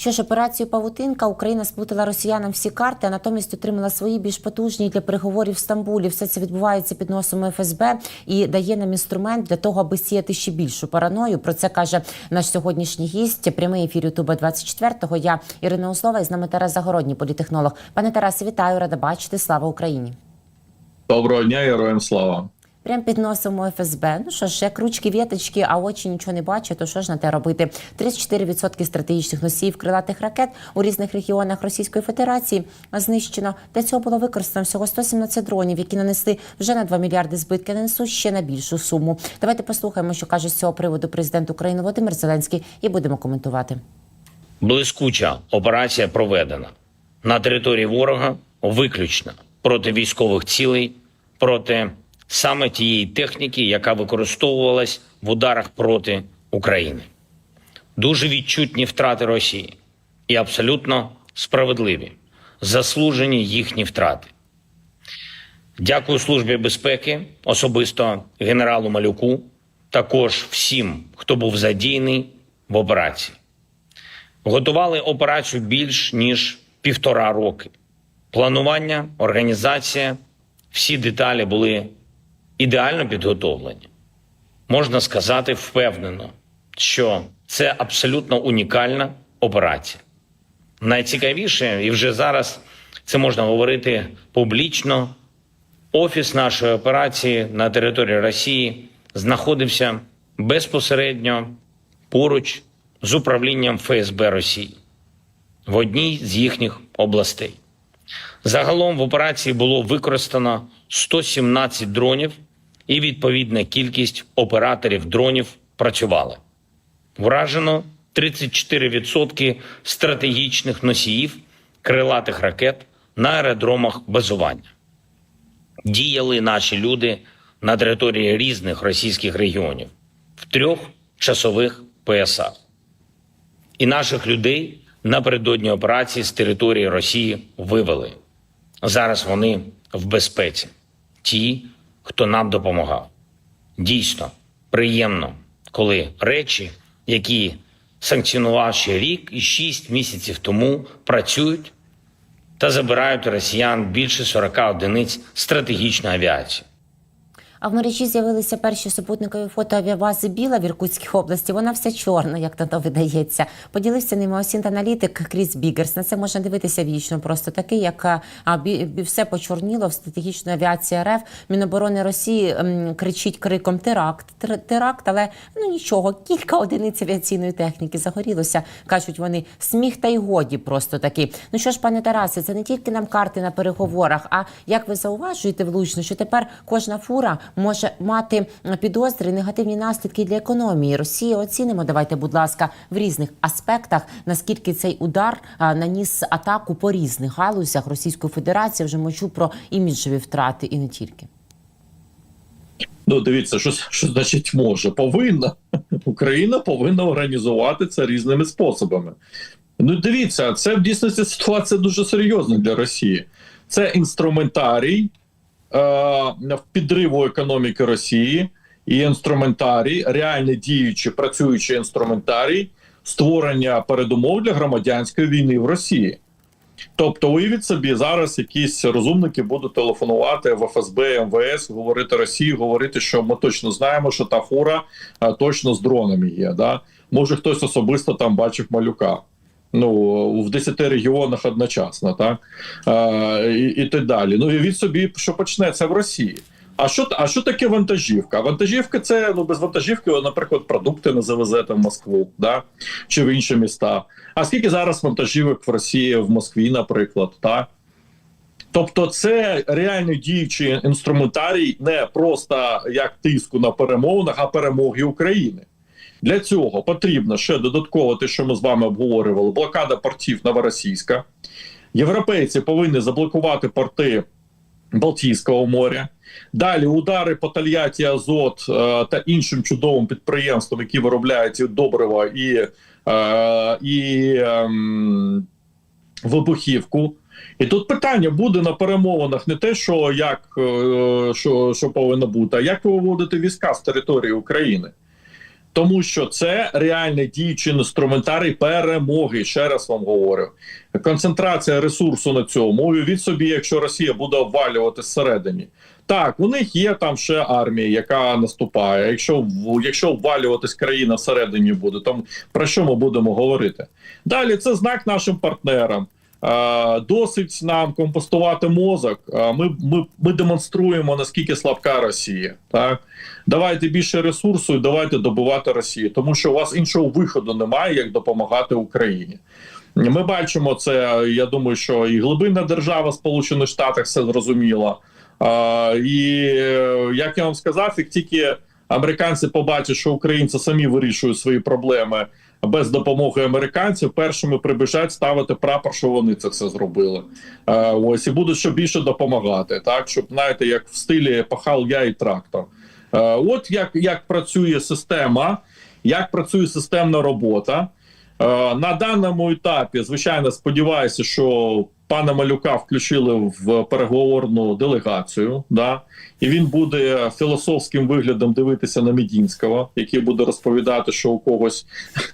Що ж, операцію Павутинка Україна сплутала росіянам всі карти, а натомість отримала свої більш потужні для переговорів в Стамбулі. Все це відбувається під носом ФСБ і дає нам інструмент для того, аби сіяти ще більшу параною. Про це каже наш сьогоднішній гість. Прямий ефір Ютуба 24-го. Я Ірина Услова і з нами Тарас Загородній, політехнолог. Пане Тарасе, вітаю, рада бачити. Слава Україні. Доброго дня, героям слава. Прям під носом у ФСБ. Ну що ж, як ручки, віточки, а очі нічого не бачать, то що ж на те робити? 34% стратегічних носіїв крилатих ракет у різних регіонах Російської Федерації знищено. Для цього було використано всього 117 дронів, які нанесли вже на 2 мільярди збитки, нанесуть ще на більшу суму. Давайте послухаємо, що каже з цього приводу президент України Володимир Зеленський, і будемо коментувати. Блискуча операція проведена на території ворога виключно проти військових цілей, проти саме тієї техніки, яка використовувалась в ударах проти України. Дуже відчутні втрати Росії і абсолютно справедливі, заслужені їхні втрати. Дякую Службі безпеки, особисто генералу Малюку, також всім, хто був задіяний в операції. Готували операцію більш ніж півтора роки. Планування, організація, всі деталі були ідеально підготовлені. Можна сказати впевнено, що це абсолютно унікальна операція. Найцікавіше, і вже зараз це можна говорити публічно. Офіс нашої операції на території Росії знаходився безпосередньо поруч з управлінням ФСБ Росії в одній з їхніх областей. Загалом в операції було використано 117 дронів, і відповідна кількість операторів дронів працювала. Вражено 34% стратегічних носіїв крилатих ракет на аеродромах базування. Діяли наші люди на території різних російських регіонів в трьох часових поясах. І наших людей напередодні операції з території Росії вивели. Зараз вони в безпеці. Ті, хто нам допомагав. Дійсно приємно, коли речі, які санкціонував ще рік і шість місяців тому, працюють та забирають у росіян більше 40 одиниць стратегічної авіації. А в мережі з'явилися перші супутникові фото авіабази Біла в Іркутській області. Вона вся чорна, як на то видається. Поділився ними осінт аналітик Кріс Бігерс. На це можна дивитися вічно. Просто такий, як а, бі, все почорніло в стратегічної авіації РФ. Міноборони Росії м, кричить криком теракт, тер- теракт, але ну нічого, кілька одиниць авіаційної техніки загорілося. кажуть вони сміх та й годі. Просто таки. Ну що ж, пане Тарасе, це не тільки нам карти на переговорах. А як ви зауважуєте влучно, що тепер кожна фура може мати підозри, негативні наслідки для економії Росії. Оцінимо, давайте, будь ласка, в різних аспектах, наскільки цей удар наніс атаку по різних галузях Російської Федерації. Вже мовчу про іміджові втрати і не тільки. Ну, дивіться, що, що значить може. Повинна. Україна повинна організувати це різними способами. Ну, дивіться, це в дійсності ситуація дуже серйозна для Росії. Це інструментарій підриву економіки Росії і інструментарій, реально діючий, працюючий інструментарій створення передумов для громадянської війни в Росії. Тобто, уявіть собі, зараз якісь розумники будуть телефонувати в ФСБ, МВС, говорити Росії, говорити, що ми точно знаємо, що та фура а, точно з дронами є. Да? Може, хтось особисто там бачив малюка. Ну, в 10 регіонах одночасно, так? А, і, і так далі. Ну, уявіть собі, що почнеться в Росії. А що, а що таке вантажівка? Вантажівка це ну без вантажівки, наприклад, продукти не завезете в Москву, да? чи в інші міста. А скільки зараз вантажівок в Росії в Москві, наприклад, так? Тобто, це реально діючий інструментарій не просто як тиску на перемовинах, а перемоги України. Для цього потрібно ще додатково те, що ми з вами обговорювали: блокада портів Новоросійська. Європейці повинні заблокувати порти Балтійського моря. Далі удари по Тольятті, Азот е, та іншим чудовим підприємствам, які виробляють і добрива і, е, і ем, вибухівку. І тут питання буде на перемовинах не те, що як е, що, що повинно бути, а як ви виводите війська з території України. Тому що це реальний діючий інструментарій перемоги. Ще раз вам говорю. Концентрація ресурсу на цьому. Уявіть собі, якщо Росія буде обвалювати зсередині. Так, у них є там ще армія, яка наступає. Якщо якщо обвалюватись країна всередині буде, то про що ми будемо говорити? Далі це знак нашим партнерам. Е, Досить нам компостувати мозок. Е, Ми, ми, ми демонструємо наскільки слабка Росія. Так давайте більше ресурсу і давайте добувати Росію, тому що у вас іншого виходу немає, як допомагати Україні. Ми бачимо це. Я думаю, що і глибинна держава Сполучених Штатів все зрозуміла. І е, як я вам сказав, як тільки американці побачать, що українці самі вирішують свої проблеми без допомоги американців, першими прибіжать ставити прапор, що вони це все зробили. Е, ось і будуть ще більше допомагати, так щоб знаєте, як в стилі пахал я і трактор. Е, от як, як працює система, як працює системна робота. Е, На даному етапі, звичайно, сподіваюся, що пана Малюка включили в переговорну делегацію. Да? І він буде філософським виглядом дивитися на Медінського, який буде розповідати, що у когось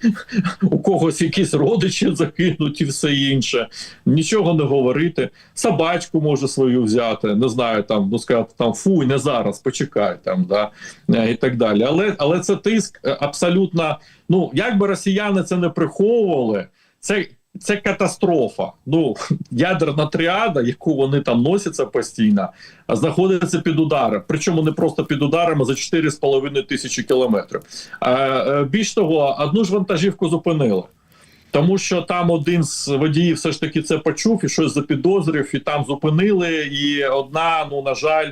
у когось якісь родичі закинуть і все інше. Нічого не говорити. Собачку може свою взяти, не знаю, там ну сказати там фуй, не зараз, почекай там, да і так далі. Але але це тиск е, абсолютно. Ну як би росіяни це не приховували, це. Це катастрофа. Ну ядерна тріада, яку вони там носяться постійно, знаходиться під ударом. Причому не просто під ударами за 4,5 тисячі кілометрів. Е, більш того, одну ж вантажівку зупинили. Тому що там один з водіїв все ж таки це почув і щось запідозрив, і там зупинили. І одна, ну на жаль,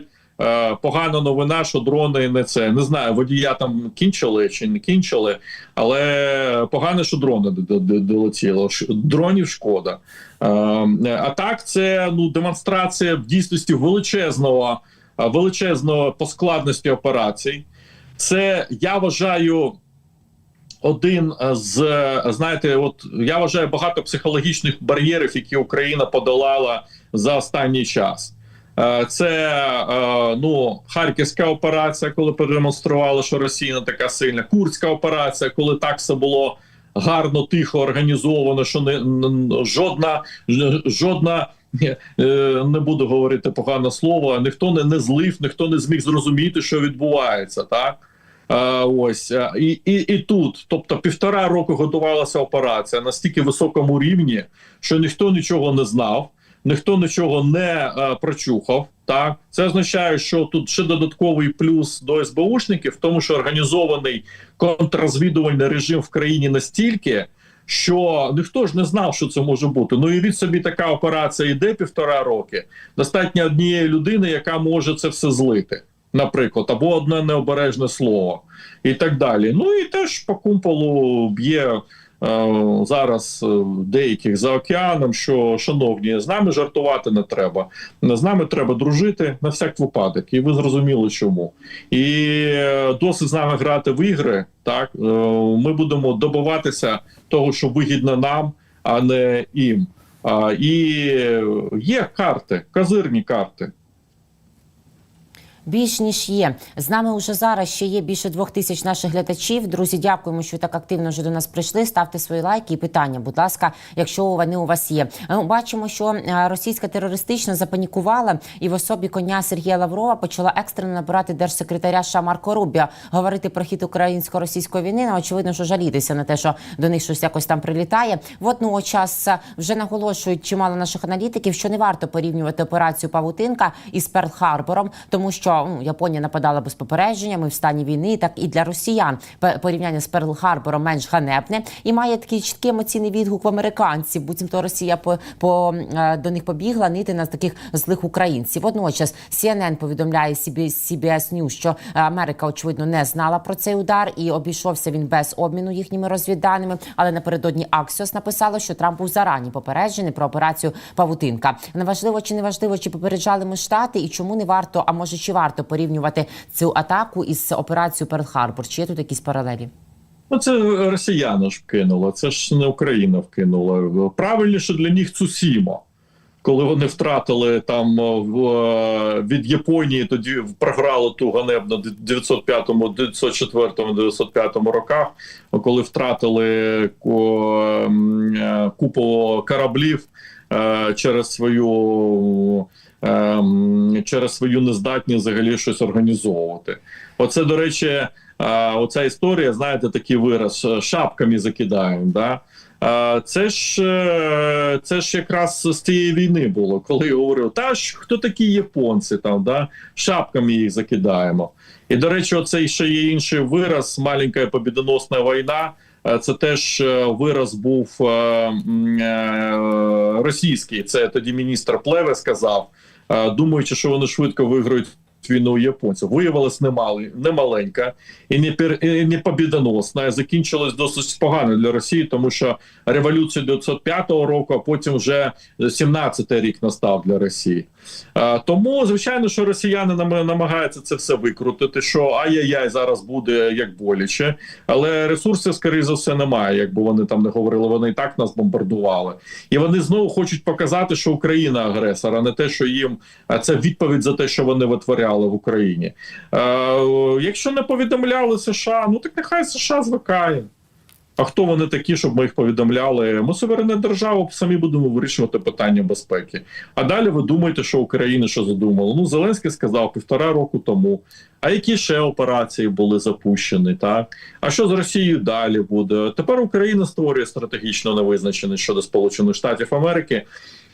погана новина, що дрони не це. Не знаю, водія там кінчили чи не кінчили, але погано, що дрони долетіло. Дронів шкода. Е, А так, це ну демонстрація в дійсності величезного, е, величезного по складності операцій. Це я вважаю один з знаєте, от я вважаю багато психологічних бар'єрів, які Україна подолала за останній час. Е, Це е, ну харківська операція, коли продемонстрували, що Росія не така сильна. Курська операція, коли так все було гарно, тихо організовано, що не жодна жодна. е, Не буду говорити погане слово. Ніхто не, не злив, ніхто не зміг зрозуміти, що відбувається, так Е, ось і, і, і тут, тобто півтора року готувалася операція на стільки високому рівні, що ніхто нічого не знав, ніхто нічого не е, прочухав. Так це означає, що тут ще додатковий плюс до СБУшників, в тому, що організований контррозвідувальний режим в країні настільки. Що ніхто ж не знав, що це може бути. Ну і від собі така операція йде півтора роки. Достатньо однієї людини, яка може це все злити наприклад, або одне необережне слово, і так далі. Ну і теж по кумполу б'є зараз е, деяких за океаном, що шановні, з нами жартувати не треба. З нами треба дружити на всяк випадок, і ви зрозуміли, чому. І е, досить з нами грати в ігри. Так е, ми будемо добиватися того, що вигідно нам, а не їм. І є карти, козирні карти. Більш ніж є. З нами уже зараз ще є більше двох тисяч наших глядачів. Друзі, дякуємо, що так активно вже до нас прийшли. Ставте свої лайки і питання, будь ласка, якщо вони у вас є. Е, Бачимо, що е, російська терористична запанікувала і в особі коня Сергія Лаврова почала екстрено набирати держсекретаря США Марко Рубіо, говорити про хід українсько-російської війни. Ну, очевидно, що жалітися на те, що до них щось якось там прилітає. Водночас е, вже наголошують чимало наших аналітиків, що не варто порівнювати операцію Павутинка із Перл-Харбором, тому що ну, Японія нападала без попередження. Ми в стані війни. Так і для росіян порівняння з Перл-Харбором менш ганебне і має такий чіткий емоційний відгук в американців. Буцімто Росія по, по е, до них побігла нити на таких злих українців. Водночас CNN повідомляє CBS, News, що Америка очевидно не знала про цей удар і обійшовся він без обміну їхніми розвідданими. Але напередодні Axios написало, що Трамп був зарані попереджений про операцію Павутинка. Неважливо чи не важливо, чи попереджали ми штати, і чому не варто, а може чи варто порівнювати цю атаку із операцією Перл-Харбор? Чи є тут якісь паралелі? Ну, це росіяни ж вкинули, це ж не Україна вкинула. Правильніше для них Цусімо. коли вони втратили там е, е, від Японії, тоді програли ту ганебну 905, 904, 905 роках, коли втратили ко- м, е, купу кораблів через свою. Ем, Через свою нездатність взагалі щось організовувати. Оце, до речі, е, оця історія, знаєте, такий вираз е, шапками закидаємо. Да? Е, Це ж це ж якраз з тієї війни було, коли говорив, та ж хто такі японці там, да? шапками їх закидаємо. І до речі, оцей ще є інший вираз маленька побідоносна війна. Це теж вираз був російський. Це тоді міністр Плеве сказав, думаючи, що вони швидко виграють війну японців. Виявилось немали, немаленька і не пер, і не побідоносна. Закінчилось досить погано для Росії, тому що революція 905 року, а потім вже 17-й рік настав для Росії. Е, Тому, звичайно, що росіяни нам- намагаються це все викрутити. Що ай-яй-яй зараз буде як боляче, але ресурсів, скоріше за все, немає. Якби вони там не говорили, вони і так нас бомбардували, і вони знову хочуть показати, що Україна агресор, а не те, що їм це відповідь за те, що вони витворяли в Україні. Е, якщо не повідомляли США, ну так нехай США звикає. А хто вони такі, щоб ми їх повідомляли? Ми суверенна держава, самі будемо вирішувати питання безпеки. А далі ви думаєте, що Україна що задумала? Ну, Зеленський сказав півтора року тому. А які ще операції були запущені? Так а що з Росією далі буде? Тепер Україна створює стратегічно невизначеність щодо Сполучених Штатів Америки.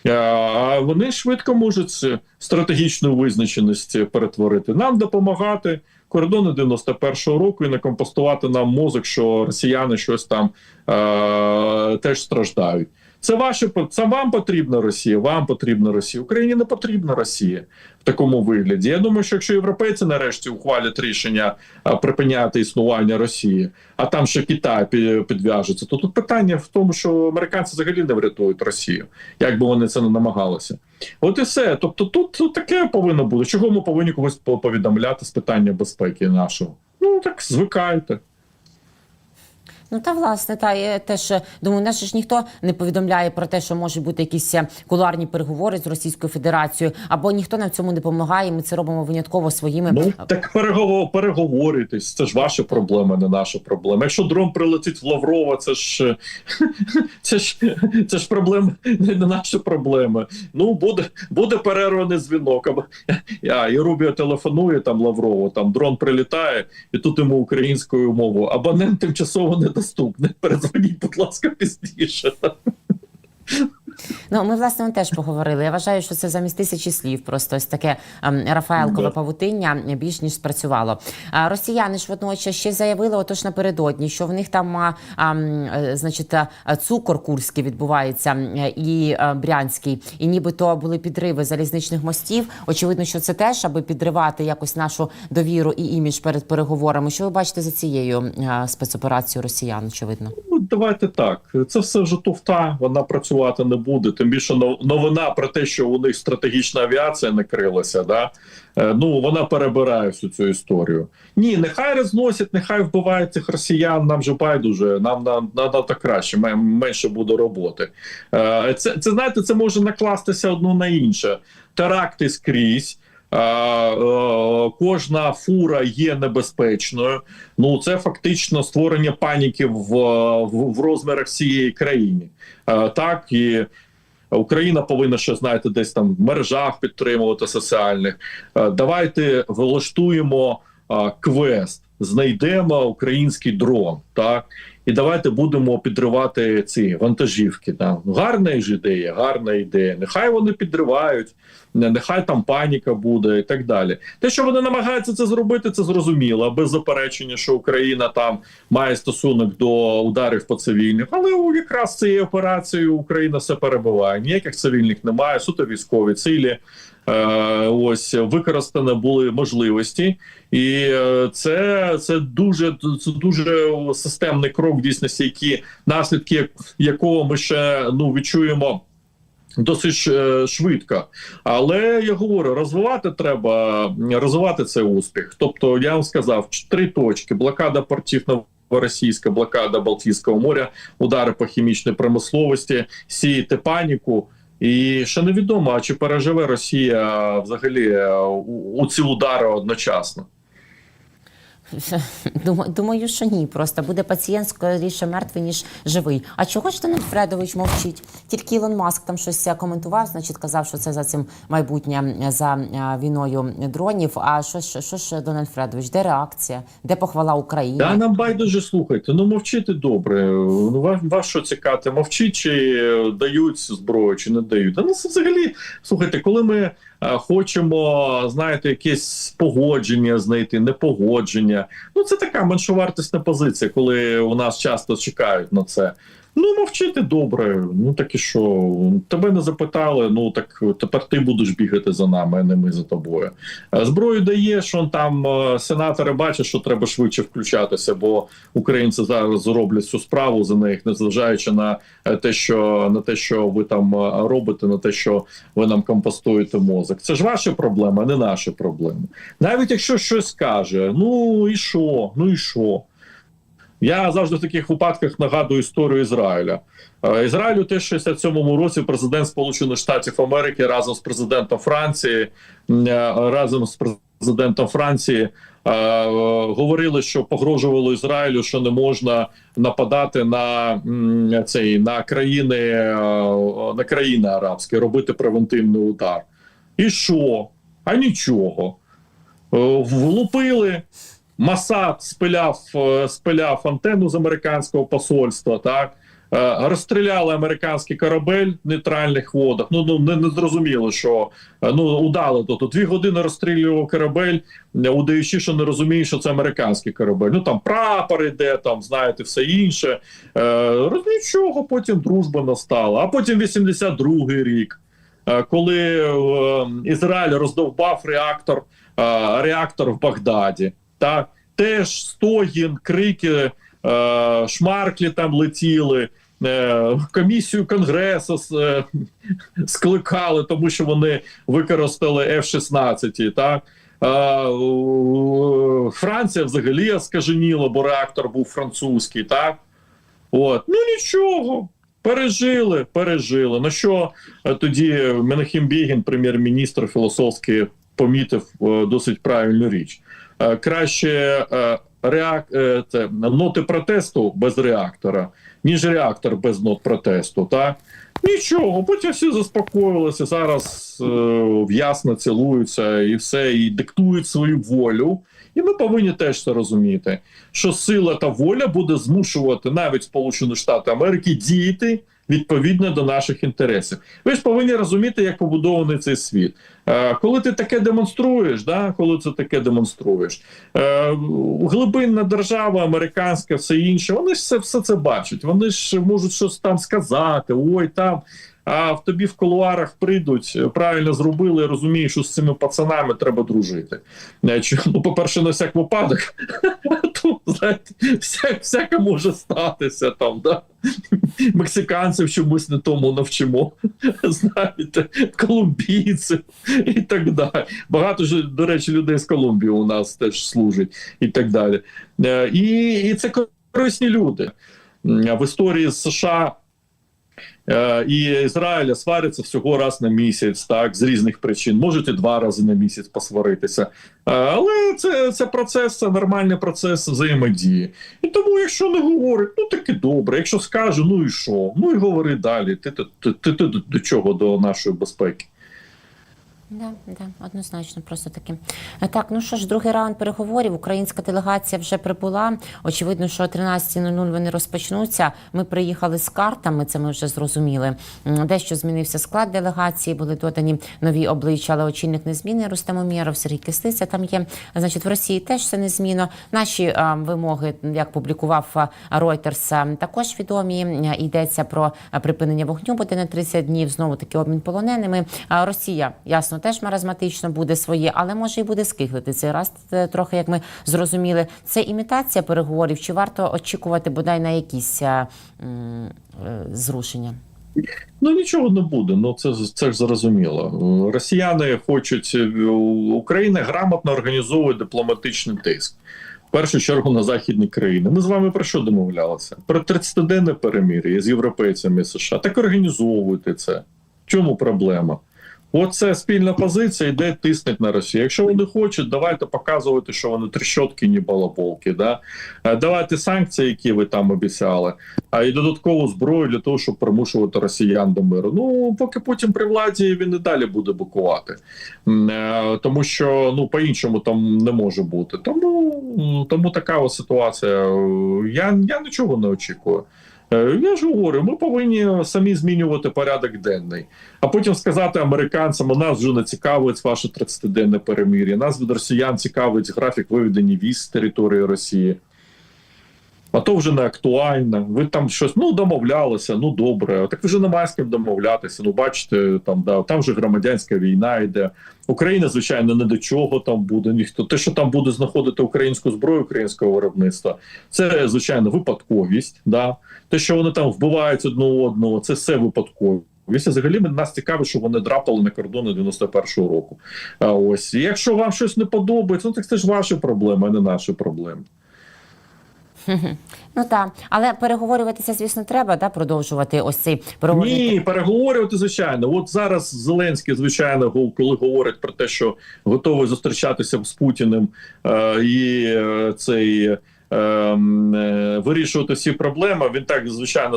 Е, А вони швидко можуть стратегічну визначеність перетворити. Нам допомагати кордони 91-го року і не компостувати нам мозок, що росіяни щось там е- теж страждають. Це ваше це вам потрібна Росія. Вам потрібна Росія. Україні не потрібна Росія в такому вигляді. Я думаю, що якщо європейці нарешті ухвалять рішення припиняти існування Росії, а там ще Китай підв'яжеться, то тут питання в тому, що американці взагалі не врятують Росію, як би вони це не намагалися. От і все. Тобто, тут, таке повинно бути. Чого ми повинні когось повідомляти з питання безпеки нашого? Ну так звикайте. Ну та власне, та я теж е, думаю, нас ж ніхто не повідомляє про те, що можуть бути якісь е, кулуарні переговори з Російською Федерацією, або ніхто нам в цьому не допомагає. Ми це робимо винятково своїми Ну так переговор, переговорюйтесь. Це ж ваша проблема, не наша проблема. Якщо дрон прилетить в Лаврова, це ж е, це ж це ж проблема, не наша проблема. Ну буде буде перерваний дзвінок. Або я і Рубіо телефонує там Лаврову, там дрон прилітає, і тут йому українською мовою. Абонент тимчасово недоступний. Передзвоніть, будь ласка, пізніше. Ну, ми власне теж поговорили. Я вважаю, що це замість тисячі слів. Просто ось таке ем, Рафаелкове павутиння більш ніж спрацювало. Росіяни ж водночас ще заявили, отож напередодні, що в них там, а, е, значить, цукор курський відбувається е, і а, брянський, і нібито були підриви залізничних мостів. Очевидно, що це теж, аби підривати якось нашу довіру і імідж перед переговорами. Що ви бачите за цією спецоперацією росіян? Очевидно. Ну, давайте так. Це все вже туфта, вона працювати не буде. Тим більше нов- новина про те, що у них стратегічна авіація не крилася, да? е, ну вона перебирає всю цю історію. Ні, нехай розносять, нехай вбивають цих росіян. Нам же байдуже, нам на, на, на так краще, мен- менше буде роботи. Е, Це, це знаєте, це може накластися одно на інше. Теракти скрізь. Е, е, Кожна фура є небезпечною. Ну це фактично створення паніки в, в, в розмірах всієї країни. Е, Так і Україна повинна ще знаєте, десь там в мережах підтримувати соціальних. Е, Давайте влаштуємо е, квест, знайдемо український дрон. Так і давайте будемо підривати ці вантажівки. Там гарна ж ідея, гарна ідея. Нехай вони підривають, нехай там паніка буде і так далі. Те, що вони намагаються це зробити, це зрозуміло, без заперечення, що Україна там має стосунок до ударів по цивільних, але у- якраз цією операцією Україна все перебиває. Ніяких цивільних немає, суто військові цілі. Е, ось використано були можливості, і е, це, це дуже це дуже системний крок в дійсності, які наслідки якого ми ще ну відчуємо. Досить е, швидко, але я говорю, розвивати треба розвивати цей успіх. Тобто, я вам сказав, три точки: блокада портів новоросійська, блокада Балтійського моря, удари по хімічній промисловості, сіяти паніку. І ще невідомо, а чи переживе Росія взагалі е, у, у ці удари одночасно. Думаю, що ні. Просто буде пацієнт скоріше мертвий, ніж живий. А чого ж Дональд Фредович мовчить? Тільки Ілон Маск там щось коментував, значить, казав, що це за цим майбутнє за е, війною дронів. А що ж що ж Дональд Фредович? Де реакція? Де похвала Україні? Да, нам байдуже слухайте. Ну мовчити добре. Ну вас, вас що цікати? Мовчить, чи е, дають зброю, чи не дають. А ну це взагалі слухайте, коли ми е, хочемо, знаєте, якесь погодження знайти, непогодження. Ну це така меншовартісна позиція, коли у нас часто чекають на це. Ну, мовчити добре. Ну так і що? Тебе не запитали. Ну так тепер ти будеш бігати за нами, а не ми за тобою. Е, Зброю даєш, он там е, сенатори бачать, що треба швидше включатися, бо українці зараз зроблять цю справу за них, незважаючи на е, те, що на те, що ви там робите, на те, що ви нам компостуєте мозок. Це ж ваші проблеми, а не наші проблеми. Навіть якщо щось каже, ну і що? Ну і що? Я завжди в таких випадках нагадую історію Ізраїля. Е, Ізраїлю теж в 67-му році президент Сполучених Штатів Америки разом з президентом Франції, е, разом з президентом Франції е, говорили, що погрожувало Ізраїлю, що не можна нападати на цей на країни на країни арабські, робити превентивний удар. І що? А нічого. Влупили. Масад спиляв, е, спиляв антенну з американського посольства, так Е, розстріляли американський корабель в нейтральних водах. Ну ну не, не зрозуміло, що е, ну удали то. Дві години розстрілював корабель, удаючи, що не розуміє, що це американський корабель. Ну там прапор іде, там знаєте, все інше. Е, нічого, потім дружба настала. А потім 82-й рік, коли Ізраїль роздовбав реактор, реактор в Багдаді. Так, теж стогін, крики, е, шмарклі там летіли. е, Комісію конгресу е, скликали, тому що вони використали F-16. Так Е, Франція взагалі скаженіла, бо реактор був французький. Так, от ну нічого. Пережили, пережили. На що е, тоді Менахім Бігін, прем'єр-міністр філософський, помітив досить правильну річ. Е, Краще е, реак... е, це, ноти протесту без реактора, ніж реактор без нот протесту. Так? Нічого, потім всі заспокоїлися. Зараз е, в'ясно цілуються і все, і диктують свою волю. І ми повинні теж це розуміти, що сила та воля буде змушувати навіть Сполучені Штати Америки діяти відповідно до наших інтересів. Ви ж повинні розуміти, як побудований цей світ. Е, коли ти таке демонструєш, да, коли це таке демонструєш, е, глибинна держава, американська, все інше, вони ж все, все це бачать. Вони ж можуть щось там сказати, ой, там. А в тобі в кулуарах прийдуть, е, правильно зробили, розумієш, що з цими пацанами треба дружити. Е, Ну, по-перше, на всяк випадок, то, знаєте, вся, всяке може статися там, да? Мексиканців чомусь не тому навчимо, знаєте, колумбійців і так далі. Багато ж, до речі, людей з Колумбії у нас теж служить і так далі. Е, І, і це корисні люди. В історії США і Ізраїля сваряться всього раз на місяць, так, з різних причин. Можуть і два рази на місяць посваритися. Е, Але це, це процес, це нормальний процес взаємодії. І тому, якщо не говорить, ну таки добре. Якщо скаже, ну і що? Ну і говори далі. Ти, ти, ти, ти, ти до чого до нашої безпеки? Да, да, однозначно, просто таки. Е, Так, ну що ж, другий раунд переговорів. Українська делегація вже прибула. Очевидно, що о 13.00 вони розпочнуться. Ми приїхали з картами, це ми вже зрозуміли. Дещо змінився склад делегації, були додані нові обличчя, але очільник не зміни Рустем Умєров, Сергій Кислиця там є. Значить, в Росії теж це незмінно. Наші а, вимоги, як публікував а, Reuters, також відомі. Е, Йдеться про припинення вогню буде на 30 днів. Знову таки обмін полоненими. А Росія, ясно, теж маразматично буде своє, але може і буде скиглити цей раз. е, Трохи як ми зрозуміли, це імітація переговорів. Чи варто очікувати бодай на якісь е, зрушення? Ну нічого не буде. Ну це це ж зрозуміло. Е, Росіяни хочуть е, Україна грамотно організовує дипломатичний тиск. В першу чергу на західні країни. Ми з вами про що домовлялися? Про 30-денне перемир'я з європейцями США. Так організовуйте це. В чому проблема? Оце спільна позиція, йде тиснуть на Росію. Якщо вони хочуть, давайте показувати, що вони трещотки, ні балаболки. Да? Е, Давайте санкції, які ви там обіцяли, а і додаткову зброю для того, щоб примушувати росіян до миру. Ну поки Путін при владі він і далі буде букувати, е, тому що ну по-іншому там не може бути. Тому, тому така ось ситуація. Я, я нічого не очікую. Е, Я ж говорю, ми повинні самі змінювати порядок денний, а потім сказати американцям: у нас вже не цікавить ваше 30-денне перемир'я. Нас від росіян цікавить графік виведення військ з території Росії. А то вже не актуально. Ви там щось ну домовлялися, ну добре. Так вже немає з ким домовлятися. Ну бачите, там да там вже громадянська війна йде. Україна, звичайно, не до чого там буде. Ніхто те, що там буде знаходити українську зброю українського виробництва, це звичайно випадковість. Да, те, що вони там вбивають одне одного, це все випадково. Віся взагалі нас цікавить, що вони драпали на кордони 91-го року. А ось І якщо вам щось не подобається, ну так це ж ваші проблеми, а не наші проблеми. Ну так, але переговорюватися, звісно, треба да, продовжувати ось цей переговорний Ні, переговорювати звичайно. От зараз Зеленський, звичайно, коли говорить про те, що готовий зустрічатися з Путіним е, і е, цей. Е, м, е, Вирішувати всі проблеми, він так звичайно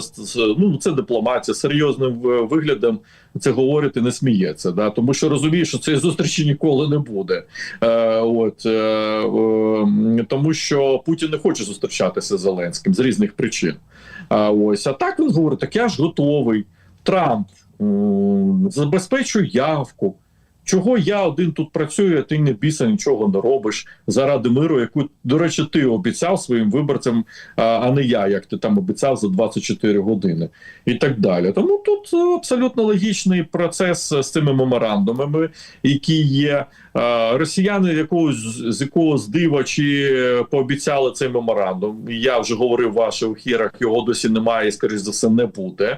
ну це дипломатія серйозним е, виглядом це говорити не сміється, да тому що розуміє, що цієї зустрічі ніколи не буде. Е, от е, е, тому, що Путін не хоче зустрічатися з Зеленським з різних причин. А ось а так він говорить: так я ж готовий. Трамп забезпечує явку. Чого я один тут працюю, а ти не біса нічого не робиш заради миру, яку, до речі, ти обіцяв своїм виборцям, а, не я, як ти там обіцяв за 24 години, і так далі. Тому тут абсолютно логічний процес з цими меморандумами, які є. Росіяни якогось з якогось дива чи пообіцяли цей меморандум. Я вже говорив в ваших ефірах, його досі немає, і скоріш за все не буде.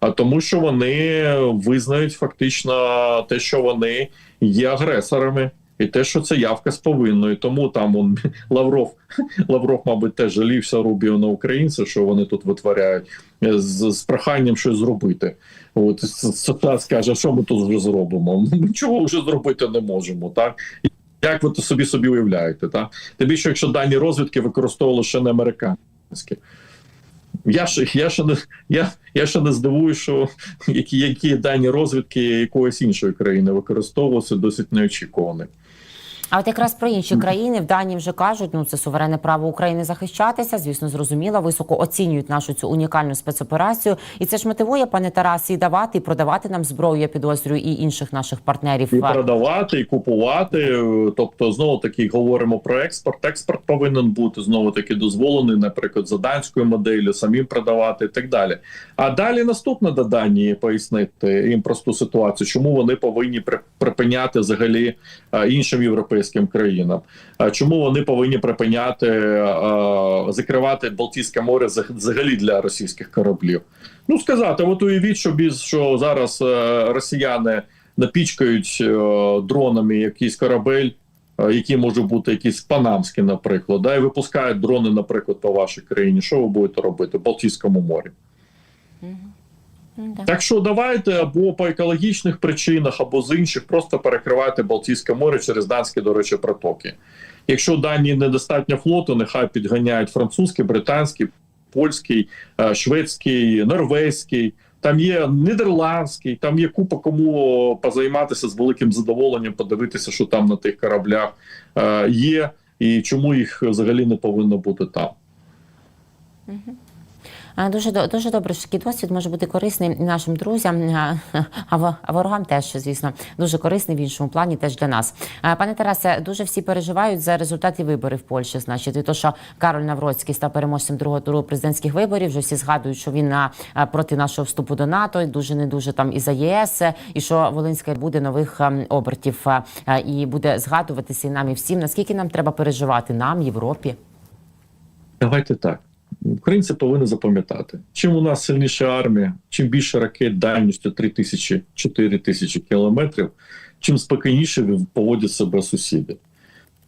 А тому, що вони визнають фактично те, що вони є агресорами, і те, що це явка з повинною. Тому там он Лавров, Лавров, мабуть, теж жалівся Рубіо на українців, що вони тут витворяють е, з, з проханням щось зробити. От Сата скаже, що ми тут вже зробимо? Ми нічого вже зробити не можемо, так. Як ви то собі собі уявляєте, так? Тим більше, якщо дані розвідки використовували ще не американські. Я ж я ще не я, я ще не здивую, що які, які дані розвідки якоїсь іншої країни використовувалися досить неочікувані. А от якраз про інші країни в Данії вже кажуть, ну це суверенне право України захищатися. Звісно, зрозуміло, високо оцінюють нашу цю унікальну спецоперацію, і це ж мотивує пане Тарас і давати і продавати нам зброю. Я підозрюю і інших наших партнерів. І продавати, і купувати. Тобто, знову таки говоримо про експорт. Експорт повинен бути знову таки дозволений, наприклад, за данською моделлю, самим продавати і так далі. А далі наступне до Данії пояснити їм просту ситуацію, чому вони повинні при- припиняти взагалі е, іншим європейським країнам. А чому вони повинні припиняти закривати Балтійське море взаг- взагалі для російських кораблів? Ну сказати, от уявіть, що біз що зараз е, росіяни напічкають е, дронами якийсь корабель, е, який може бути якийсь панамський, наприклад, да, і випускають дрони, наприклад, по вашій країні. Що ви будете робити в Балтійському морі? Так що давайте або по екологічних причинах, або з інших просто перекривайте Балтійське море через данські, до речі, протоки. Якщо в Данії недостатньо флоту, нехай підганяють французький, британський, польський, е, шведський, норвезький. Там є нідерландський, там є купа кому позайматися з великим задоволенням, подивитися, що там на тих кораблях е, є, і чому їх взагалі не повинно бути там. Дуже дуже добре, що такий досвід може бути корисний нашим друзям, а, ворогам теж, звісно, дуже корисний в іншому плані теж для нас. Пане Тарасе, дуже всі переживають за результати виборів в Польщі. Значить, і то, що Кароль Навроцький став переможцем другого туру президентських виборів. Вже всі згадують, що він на проти нашого вступу до НАТО, і дуже не дуже там і за ЄС, і що Волинська буде нових обертів а, а, і буде згадуватися і нам і всім. Наскільки нам треба переживати нам, Європі? Давайте так. Українці повинні запам'ятати, чим у нас сильніша армія, чим більше ракет дальністю 3 тисячі 4 тисячі кілометрів, чим спокійніше поводять себе сусіди.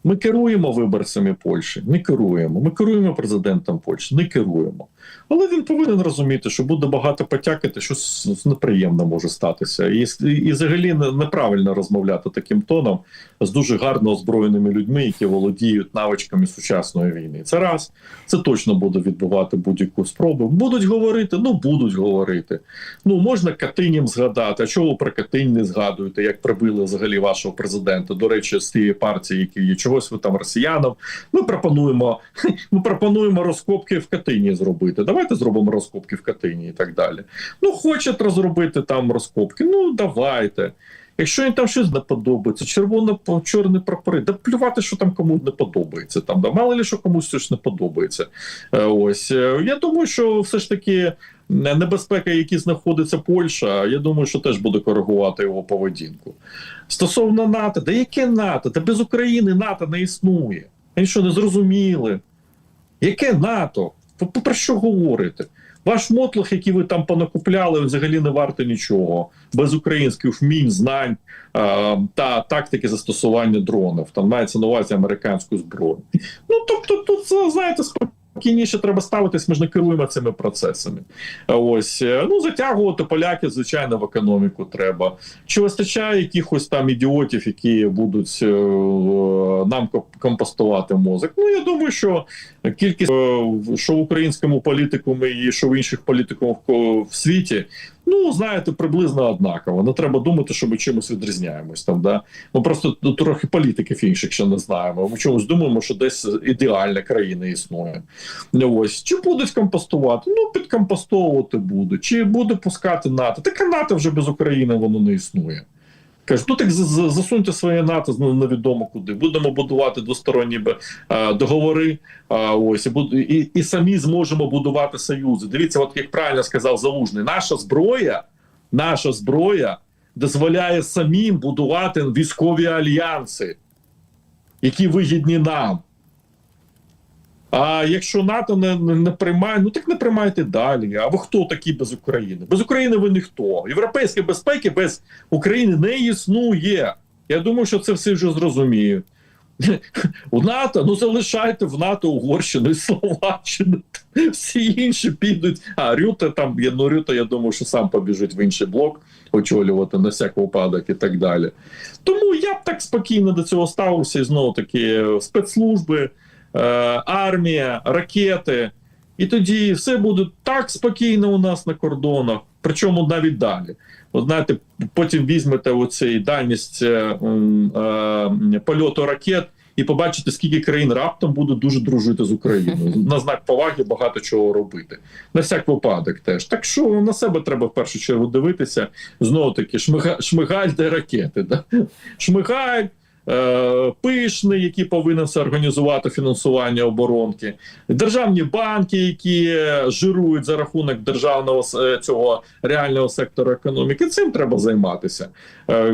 Ми керуємо виборцями Польщі, не керуємо. Ми керуємо президентом Польщі, не керуємо. Але він повинен розуміти, що буде багато потякати, щось неприємне може статися. І, і взагалі неправильно розмовляти таким тоном з дуже гарно озброєними людьми, які володіють навичками сучасної війни. Це раз, це точно буде відбувати будь-яку спробу. Будуть говорити, ну будуть говорити. Ну можна Катинів згадати. А чого про Катинь не згадуєте, як прибили взагалі вашого президента? До речі, з тієї партії, які є чогось ви там росіянам. Ми пропонуємо, ми пропонуємо розкопки в Катині зробити. Давайте зробимо розкопки в Катині і так далі. Ну, хочуть розробити там розкопки. Ну давайте. Якщо їм там щось не подобається, червоно чорні прапори, да плювати, що там комусь не подобається. Там да мало ли що комусь щось не подобається. Е, Ось Е, я думаю, що все ж таки е, небезпека, які знаходиться Польща, я думаю, що теж буде коригувати його поведінку. Стосовно НАТО, да яке НАТО? Та без України НАТО не існує. Вони що не зрозуміли? Яке НАТО? Про що говорите? Ваш мотлох, який ви там понакупляли, взагалі не варто нічого. Без українських вмінь, знань е, та тактики застосування дронів. Там мається на увазі американську зброю. Ну тобто, тут знаєте, спокійніше треба ставитись, ми ж не керуємо цими процесами. Ось е, ну затягувати поляків, звичайно, в економіку треба. Чи вистачає якихось там ідіотів, які будуть е, нам компостувати мозок? Ну я думаю, що кількість е, що в українському політикумі і що в інших політикумах в світі. Ну, знаєте, приблизно однаково. Не треба думати, що ми чимось відрізняємось там. Да? Ми просто ну, трохи політиків інших ще не знаємо. Ми чомусь думаємо, що десь ідеальна країна існує. Ну, Ось чи будуть компостувати? Ну, підкомпостовувати будуть, чи буде пускати НАТО. Так а НАТО вже без України воно не існує. Кажуть, ну так засуньте своє НАТО ну, невідомо куди. Будемо будувати двосторонні е, договори. Ось і, і, і самі зможемо будувати союзи. Дивіться, от як правильно сказав Залужний, наша зброя, наша зброя дозволяє самим будувати військові альянси, які вигідні нам. А якщо НАТО не, не, не приймає, ну так не приймайте далі. А ви хто такі без України? Без України ви ніхто. Європейської безпеки без України не існує. Я думаю, що це всі вже зрозуміють. У НАТО, ну залишайте в НАТО Угорщину і Словаччину. Всі інші підуть. А Рюта там є, ну Рюта, я думаю, що сам побіжить в інший блок очолювати на всяк випадок і так далі. Тому я б так спокійно до цього ставився і знову таки спецслужби, армія, ракети. І тоді все буде так спокійно у нас на кордонах, причому навіть далі. От знаєте, потім візьмете оцей дальність е, е, польоту ракет і побачите, скільки країн раптом будуть дуже дружити з Україною. На знак поваги багато чого робити. На всяк випадок теж. Так що на себе треба в першу чергу дивитися. Знову таки, шмига, шмигаль де ракети. Да? Шмигаль. Е, Пишний, який повинен все організувати фінансування оборонки, державні банки, які жирують за рахунок державного е, цього реального сектору економіки. Цим треба займатися. Е,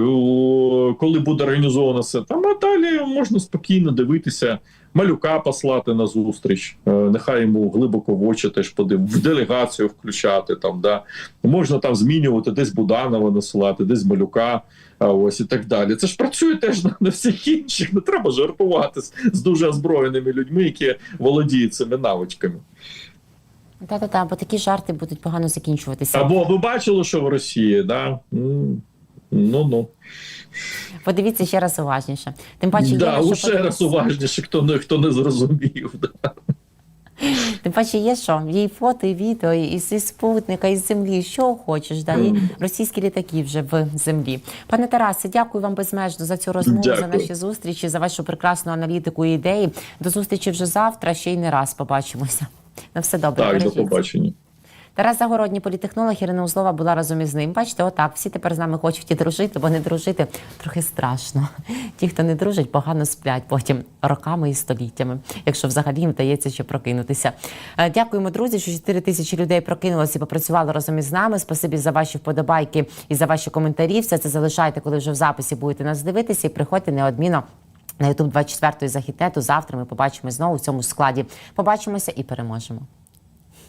Коли буде організовано все там, а далі можна спокійно дивитися. Малюка послати на зустріч, нехай йому глибоко в очі теж подив, в делегацію включати там. Да можна там змінювати десь Буданова насилати, десь малюка. А ось і так далі. Це ж працює теж на, на всіх інших. Не треба жартувати з, з дуже озброєними людьми, які володіють цими навичками. Та-та-та, бо такі жарти будуть погано закінчуватися. Або ви бачили, що в Росії, да? Ну ну Подивіться ще раз уважніше. Тим паче, да, ще раз уважніше, хто не хто не зрозумів. Да. Тим паче є що? Є і фото, і відео, і зі спутника, і з землі, що хочеш. Да? І російські літаки вже в землі. Пане Тарасе, дякую вам безмежно за цю розмову, за наші зустрічі, за вашу прекрасну аналітику і ідеї. До зустрічі вже завтра, ще й не раз побачимося. На все добре. Так, до побачення. Тарас Загородній, політехнолог Ірина Узлова була разом із ним. Бачите, отак, всі тепер з нами хочуть і дружити, бо не дружити трохи страшно. Ті, хто не дружить, погано сплять потім роками і століттями, якщо взагалі їм вдається ще прокинутися. Е, Дякуємо, друзі, що 4 тисячі людей прокинулося і попрацювали разом із нами. Спасибі за ваші вподобайки і за ваші коментарі. Все це залишайте, коли вже в записі будете нас дивитися, і приходьте неодмінно. На Ютуб 24 захітету. Завтра ми побачимо знову в цьому складі. Побачимося і переможемо.